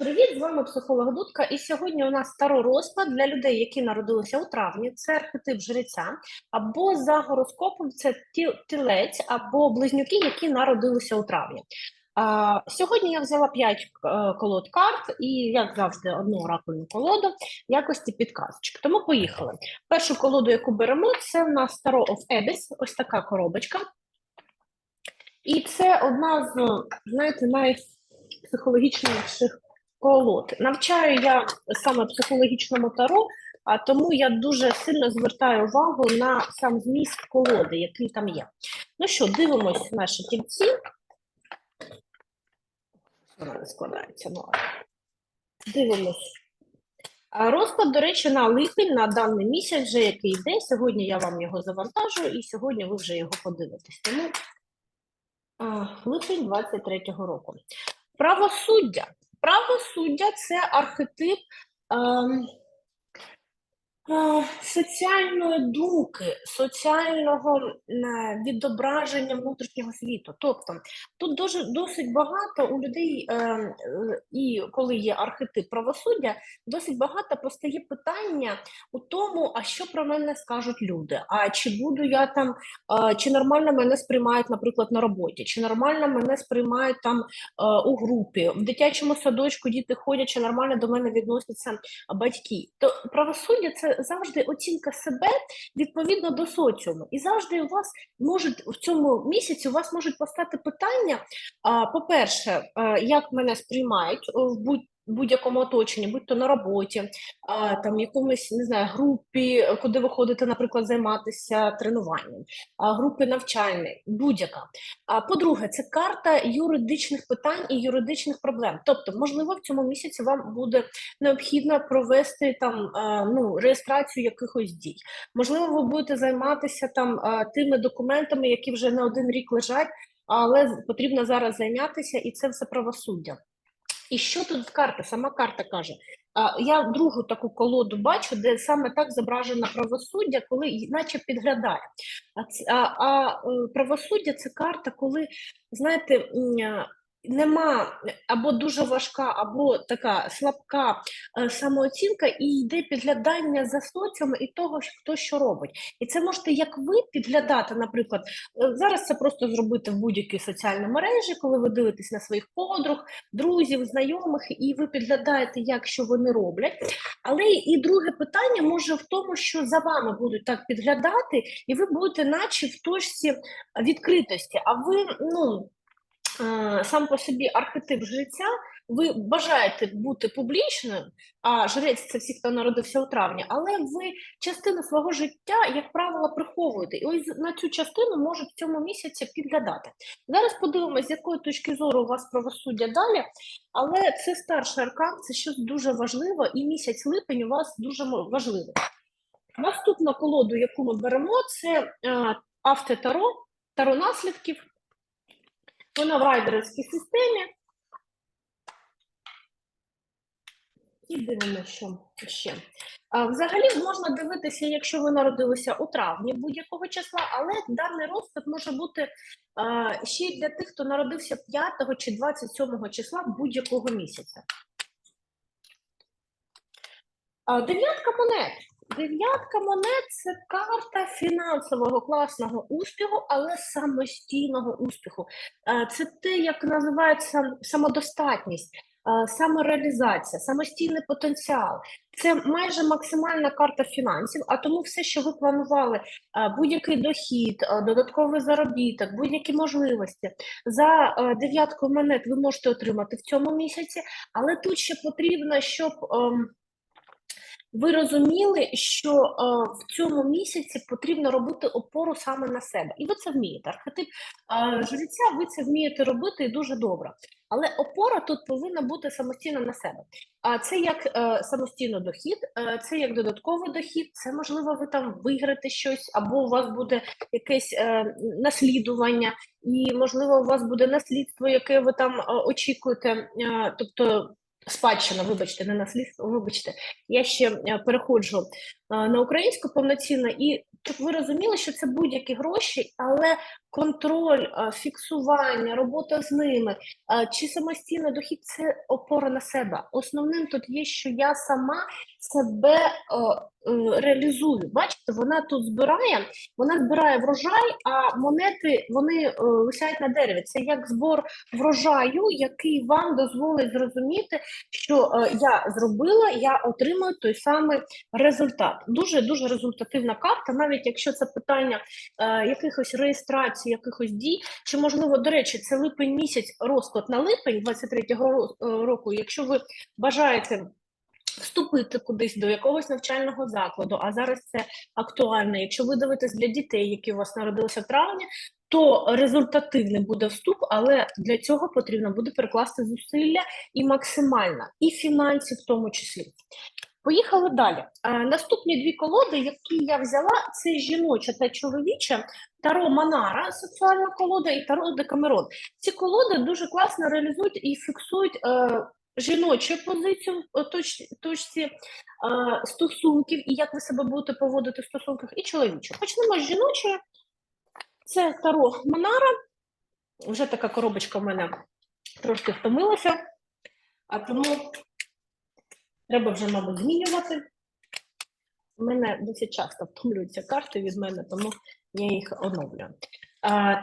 привіт! З вами психолог Дудка. І сьогодні у нас старий розклад для людей, які народилися у травні. Це архетип жреця, або за гороскопом це тілець або близнюки, які народилися у травні. А, сьогодні я взяла 5 колод карт і, як завжди, одну оракульну колоду якості підказочок. Тому поїхали. Першу колоду, яку беремо, це в нас Tarot of Abyss, ось така коробочка. І це одна з, знаєте, найпсихологічніших колод. Навчаю я саме психологічному таро, а тому я дуже сильно звертаю увагу на сам зміст колоди, який там є. Ну що, дивимось наші тільці. Вона не складається, ну. Дивимось. Розклад, до речі, на липень, на даний місяць, вже який йде. Сьогодні я вам його завантажую, і сьогодні ви вже його подивитесь. Тому липень 23-го року. Правосуддя. Правосуддя це архетип ем, соціальної думки, соціального е, відображення внутрішнього світу. Тобто тут дуже досить багато у людей, е, е, і коли є архетип правосуддя, досить багато постає питання у тому, а що про мене скажуть люди? А чи буду я там, чи нормально мене сприймають, наприклад, на роботі, чи нормально мене сприймають там у групі, в дитячому садочку діти ходять, чи нормально до мене відносяться батьки. То правосуддя це завжди оцінка себе відповідно до соціуму. І завжди у вас можуть в цьому місяці у вас можуть постати питання. По-перше, е, як мене сприймають в будь будь-якому оточенні, будь то на роботі, а, там якомусь не знаю, групі, куди ви ходите, наприклад, займатися тренуванням, а, групи навчальної, будь-яка. А по-друге, це карта юридичних питань і юридичних проблем. Тобто, можливо, в цьому місяці вам буде необхідно провести там е, ну, реєстрацію якихось дій. Можливо, ви будете займатися там е, тими документами, які вже не один рік лежать, але потрібно зараз зайнятися, і це все правосуддя. І що тут карта? Сама карта каже. Я другу таку колоду бачу, де саме так зображено правосуддя, коли наче підглядає. А, а, а е, правосуддя це карта, коли, знаєте, а, нема або дуже важка, або така слабка е, самооцінка, і йде підглядання за соціумом і того, хто що робить. І це можете як ви підглядати, наприклад, е, зараз це просто зробити в будь-якій соціальній мережі, коли ви дивитесь на своїх подруг, друзів, знайомих, і ви підглядаєте, як що вони роблять. Але і друге питання може в тому, що за вами будуть так підглядати, і ви будете, наче в точці відкритості. А ви, ну сам по собі архетип жреця, ви бажаєте бути публічним, а жрець це всі, хто народився у травні, але ви частину свого життя, як правило, приховуєте. І ось на цю частину можуть в цьому місяці підглядати. Зараз подивимося, з якої точки зору у вас правосуддя далі, але це старший аркан, це щось дуже важливе, і місяць липень у вас дуже важливий. Наступна колоду, яку ми беремо, це е, автотаро, таро наслідків. Вона в райдерській системі. І дивимося, що ще. Взагалі можна дивитися, якщо ви народилися у травні будь-якого числа, але даний розклад може бути ще й для тих, хто народився 5 чи 27 числа будь-якого місяця. Дев'ятка монет. Дев'ятка монет це карта фінансового класного успіху, але самостійного успіху. Е, Це те, як називається самодостатність, е, самореалізація, самостійний потенціал. Це майже максимальна карта фінансів, а тому все, що ви планували, е, будь-який дохід, додатковий заробіток, будь-які можливості за дев'яткою монет ви можете отримати в цьому місяці, але тут ще потрібно, щоб. Ви розуміли, що е, в цьому місяці потрібно робити опору саме на себе, і ви це вмієте. Архетип е, жреця, ви це вмієте робити і дуже добре. Але опора тут повинна бути самостійно на себе. А це як е, самостійно дохід, е, це як додатковий дохід, це можливо, ви там виграєте щось, або у вас буде якесь е, наслідування, і можливо, у вас буде наслідство, яке ви там е, очікуєте. Е, тобто спадщина, вибачте, не наслідство, вибачте. Я ще е, переходжу е, на українську повноцінно, і щоб ви розуміли, що це будь-які гроші, але контроль, е, фіксування, робота з ними е, чи самостійний дохід це опора на себе. Основним тут є, що я сама себе е, реалізую. Бачите, вона тут збирає, вона збирає врожай, а монети вони висять на дереві. Це як збор врожаю, який вам дозволить зрозуміти, що я зробила, я отримую той самий результат. Дуже дуже результативна карта, навіть якщо це питання е, якихось реєстрацій, якихось дій, чи можливо, до речі, це липень місяць розклад на липень 23-го е, року. Якщо ви бажаєте вступити кудись до якогось навчального закладу, а зараз це актуально. Якщо ви дивитесь для дітей, які у вас народилися в травні, то результативний буде вступ, але для цього потрібно буде перекласти зусилля і максимально, і фінансів в тому числі. Поїхали далі. Е, наступні дві колоди, які я взяла, це жіноча та чоловіча, Таро Манара, сексуальна колода, і Таро Декамерон. Ці колоди дуже класно реалізують і фіксують е, жіночу позицію в точ- точці е, стосунків, і як ви себе будете поводити в стосунках, і чоловічу. Почнемо з жіночої. Це Таро Манара. Вже така коробочка в мене трошки втомилася, а тому треба вже, мабуть, змінювати. У мене досить часто втомлюються карти від мене, тому я їх оновлюю.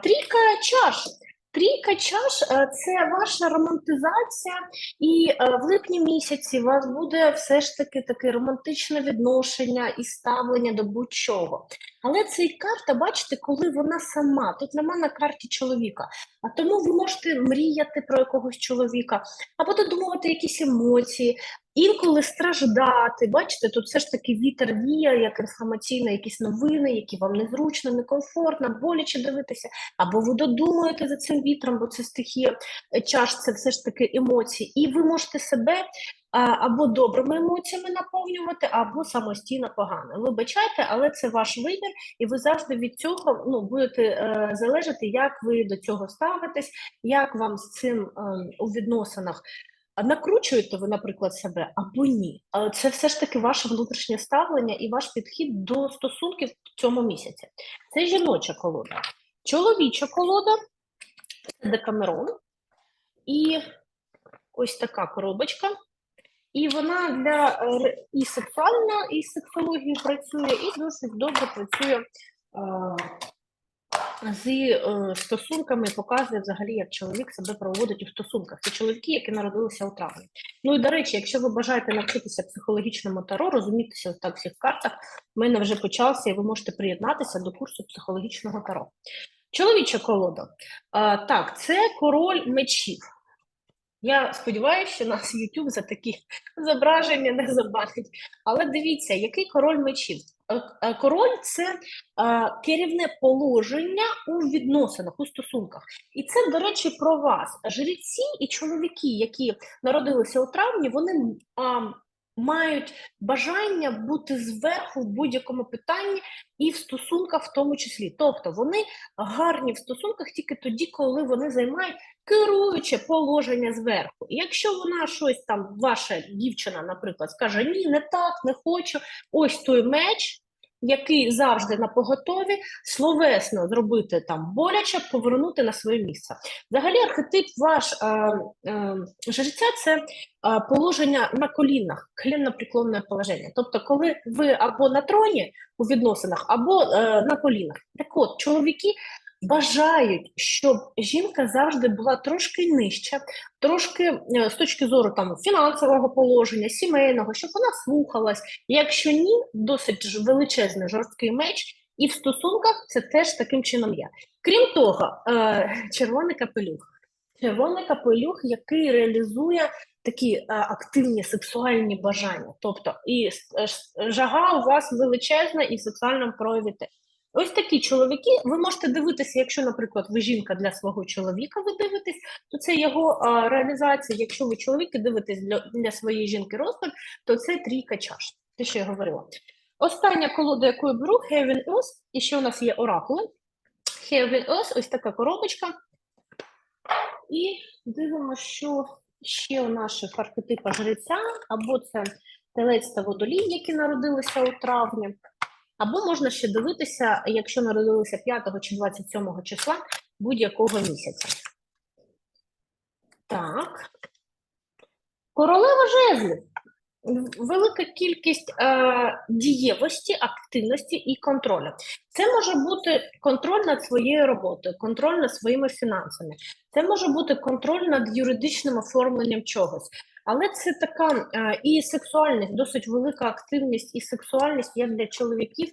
Трійка чаш. Трійка чаш е, це ваша романтизація, і е, в липні місяці у вас буде все ж таки таке романтичне відношення і ставлення до будь-чого. Але це і карта, бачите, коли вона сама. Тут нема на карті чоловіка. А тому ви можете мріяти про якогось чоловіка, або додумувати якісь емоції, інколи страждати. Бачите, тут все ж таки вітер віє, як інформаційно, якісь новини, які вам незручно, некомфортно, боляче дивитися, або ви додумуєте за цим вітром, бо це стихія е, чаш, це все ж таки емоції. І ви можете себе або добрими емоціями наповнювати, або самостійно погано. Вибачайте, але це ваш вибір, і ви завжди від цього ну, будете е, залежати, як ви до цього ставитесь, як вам з цим е, у відносинах. Накручуєте ви, наприклад, себе або ні. Це все ж таки ваше внутрішнє ставлення і ваш підхід до стосунків в цьому місяці. Це жіноча колода. Чоловіча колода це Декамерон. І ось така коробочка. І вона для е, і сексуальна, і з сексологією працює, і досить добре працює е, з е, стосунками, показує взагалі, як чоловік себе проводить у стосунках. Це чоловіки, які народилися у травні. Ну і до речі, якщо ви бажаєте навчитися психологічному таро, розумітися так всіх картах, в мене вже почався, і ви можете приєднатися до курсу психологічного таро. Чоловіча колода. А, так, це король мечів. Я сподіваюся, що нас YouTube за такі зображення не забанить. Але дивіться, який король мечів. Е, е, Король це е, керівне положення у відносинах, у стосунках. І це, до речі, про вас. Жреці і чоловіки, які народилися у травні, вони мають бажання бути зверху в будь-якому питанні і в стосунках в тому числі. Тобто вони гарні в стосунках тільки тоді, коли вони займають керуюче положення зверху. І якщо вона щось там, ваша дівчина, наприклад, скаже ні, не так, не хочу, ось той меч, який завжди на поготові, словесно зробити там боляче, повернути на своє місце. Взагалі, архетип ваш е, е, життя це е, положення на колінах, колінно-приклонне положення. Тобто, коли ви або на троні у відносинах, або е, на колінах. Так от, чоловіки бажають, щоб жінка завжди була трошки нижче, трошки е, з точки зору там фінансового положення, сімейного, щоб вона слухалась. Якщо ні, досить величезний жорсткий меч, і в стосунках це теж таким чином є. Крім того, е, червоний капелюх. Червоний капелюх, який реалізує такі е, активні сексуальні бажання. Тобто, і жага у вас величезна, і в сексуальному прояві теж. Ось такі чоловіки. Ви можете дивитися, якщо, наприклад, ви жінка для свого чоловіка, ви дивитесь, то це його а, реалізація. Якщо ви чоловіки дивитесь для, для своєї жінки розклад, то це трійка чаш. Те, що я говорила. Остання колода, яку я беру, Heaven Earth, і ще у нас є оракули. Heaven Earth, ось така коробочка. І дивимося, що ще у наших архетипах жреця, або це телець та водолій, які народилися у травні. Або можна ще дивитися, якщо народилися 5 чи 27 числа будь-якого місяця. Так. Королева жезлів. Велика кількість е, дієвості, активності і контролю. Це може бути контроль над своєю роботою, контроль над своїми фінансами. Це може бути контроль над юридичним оформленням чогось. Але це така е, і сексуальність, досить велика активність і сексуальність як для чоловіків,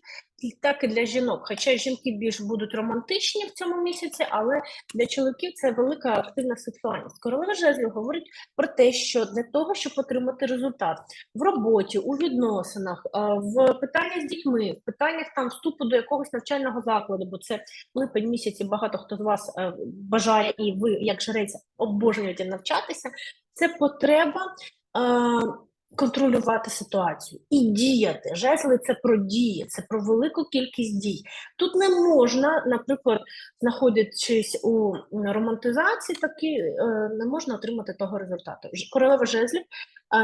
так і для жінок. Хоча жінки більш будуть романтичні в цьому місяці, але для чоловіків це велика активна сексуальність. Королева жезлів говорить про те, що для того, щоб отримати результат в роботі, у відносинах, е, в питаннях з дітьми, в питаннях там вступу до якогось навчального закладу, бо це липень місяць, і багато хто з вас е, бажає, і ви, як жрець, обожнюєте навчатися. Це потреба е, контролювати ситуацію і діяти. Жезли це про дії, це про велику кількість дій. Тут не можна, наприклад, знаходячись у романтизації, такі е, не можна отримати того результату. Королева жезлів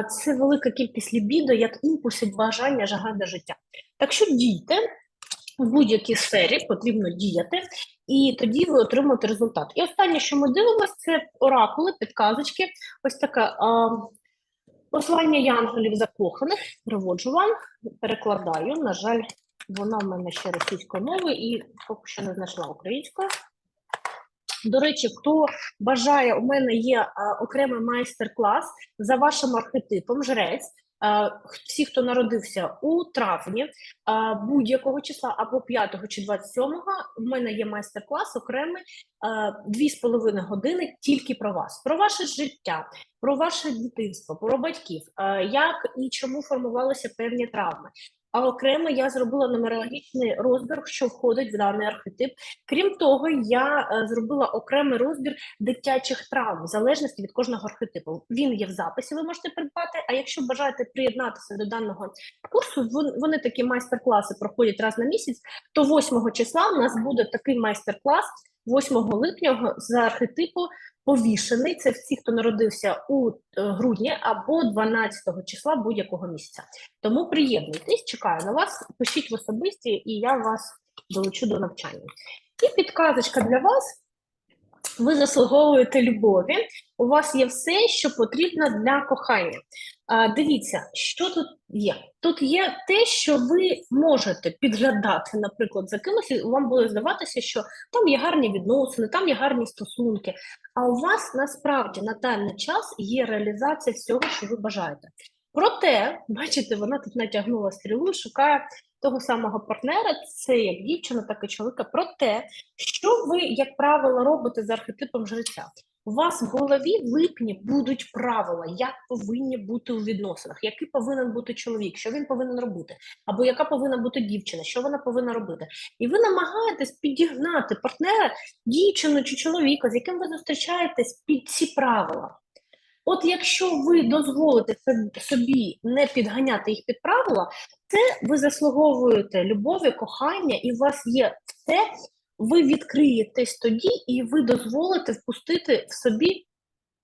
це велика кількість лібідо, як імпульсів, бажання, жага життя. Так що дійте в будь-якій сфері, потрібно діяти, і тоді ви отримаєте результат. І останнє, що ми дивимося, це оракули, підказочки. Ось таке а, послання янголів закоханих. Приводжу вам, перекладаю. На жаль, вона в мене ще російською мовою і поки що не знайшла українською. До речі, хто бажає, у мене є а, окремий майстер-клас за вашим архетипом, жрець. Всі, хто народився у травні будь-якого числа або 5 чи 27, в мене є майстер-клас окремий а, дві з половиною години тільки про вас, про ваше життя, про ваше дитинство, про батьків, як і чому формувалися певні травми. А окремо я зробила нумерологічний розбір, що входить в даний архетип. Крім того, я е, зробила окремий розбір дитячих травм, в залежності від кожного архетипу. Він є в записі, ви можете придбати. А якщо бажаєте приєднатися до даного курсу, вон- вони такі майстер-класи проходять раз на місяць. То 8 числа у нас буде такий майстер-клас 8 липня за архетипу повішений. Це всі, хто народився у е, грудні або 12 числа будь-якого місяця. Тому приєднуйтесь, чекаю на вас, пишіть в особисті, і я вас долучу до навчання. І підказочка для вас. Ви заслуговуєте любові. У вас є все, що потрібно для кохання. А, дивіться, що тут є. Тут є те, що ви можете підглядати, наприклад, за кимось, і вам буде здаватися, що там є гарні відносини, там є гарні стосунки. А у вас насправді на даний час є реалізація всього, що ви бажаєте. Проте, бачите, вона тут натягнула стрілу, шукає того самого партнера, це як дівчина, так і чоловіка. Про те, що ви, як правило, робите з архетипом жреця. У вас в голові в липні будуть правила, як повинні бути у відносинах, який повинен бути чоловік, що він повинен робити, або яка повинна бути дівчина, що вона повинна робити. І ви намагаєтесь підігнати партнера, дівчину чи чоловіка, з яким ви зустрічаєтесь під ці правила. От якщо ви дозволите собі не підганяти їх під правила, це ви заслуговуєте любові, кохання, і у вас є все, ви відкриєтесь тоді, і ви дозволите впустити в собі,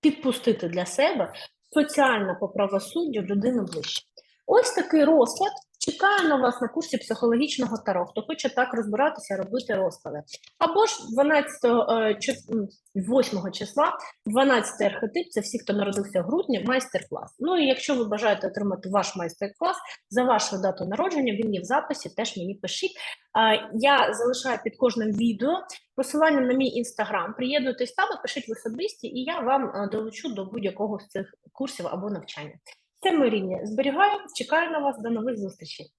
підпустити для себе соціально по правосуддю людину ближче. Ось такий розклад. Чекаю на вас на курсі психологічного таро. Хто хоче так розбиратися, робити розклади. Або ж 12, е, чис- м, 8 числа 12 архетип це всі, хто народився в грудні, майстер-клас. Ну і якщо ви бажаєте отримати ваш майстер-клас за вашу дату народження, він є в записі, теж мені пишіть. Я залишаю під кожним відео посилання на мій інстаграм. Приєднуйтесь там пишіть в особисті, і я вам е, долучу до будь-якого з цих курсів або навчання. Це ми рівня Зберігаю, чекаю на вас. До нових зустрічей.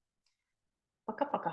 Пока-пока.